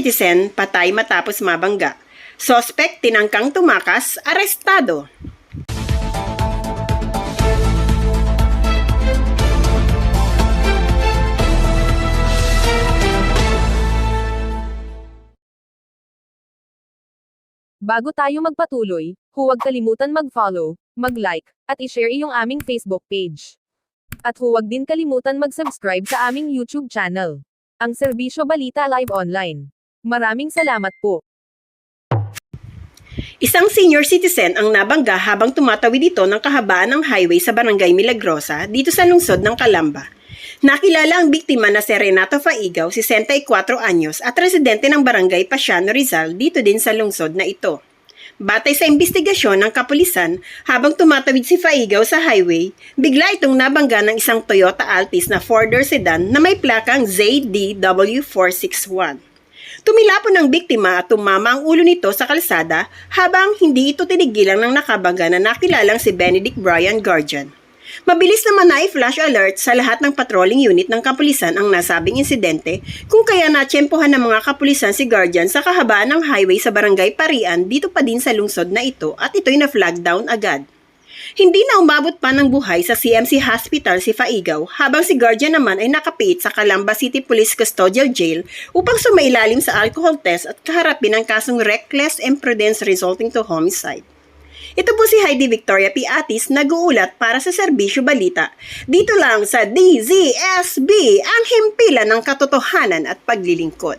citizen patay matapos mabangga. Sospek tinangkang tumakas, arestado. Bago tayo magpatuloy, huwag kalimutan mag-follow, mag-like, at i-share iyong aming Facebook page. At huwag din kalimutan mag-subscribe sa aming YouTube channel. Ang Serbisyo Balita Live Online. Maraming salamat po. Isang senior citizen ang nabangga habang tumatawid ito ng kahabaan ng highway sa barangay Milagrosa dito sa lungsod ng Calamba. Nakilala ang biktima na si Renato Faigaw, 64 anyos at residente ng barangay Pasiano Rizal dito din sa lungsod na ito. Batay sa investigasyon ng kapulisan, habang tumatawid si Faigaw sa highway, bigla itong nabangga ng isang Toyota Altis na 4-door sedan na may plakang ZDW461. Tumilapon ang biktima at tumama ang ulo nito sa kalsada habang hindi ito tinigilan ng nakabaga na nakilalang si Benedict Brian Guardian. Mabilis naman na i-flash alert sa lahat ng patrolling unit ng kapulisan ang nasabing insidente kung kaya natsyempohan ng mga kapulisan si Guardian sa kahabaan ng highway sa barangay Parian dito pa din sa lungsod na ito at ito'y na-flag down agad. Hindi na umabot pa ng buhay sa CMC Hospital si Faigaw habang si Guardian naman ay nakapiit sa Calamba City Police Custodial Jail upang sumailalim sa alcohol test at kaharapin ang kasong reckless imprudence resulting to homicide. Ito po si Heidi Victoria P. Atis nag-uulat para sa Serbisyo Balita. Dito lang sa DZSB, ang himpilan ng katotohanan at paglilingkod.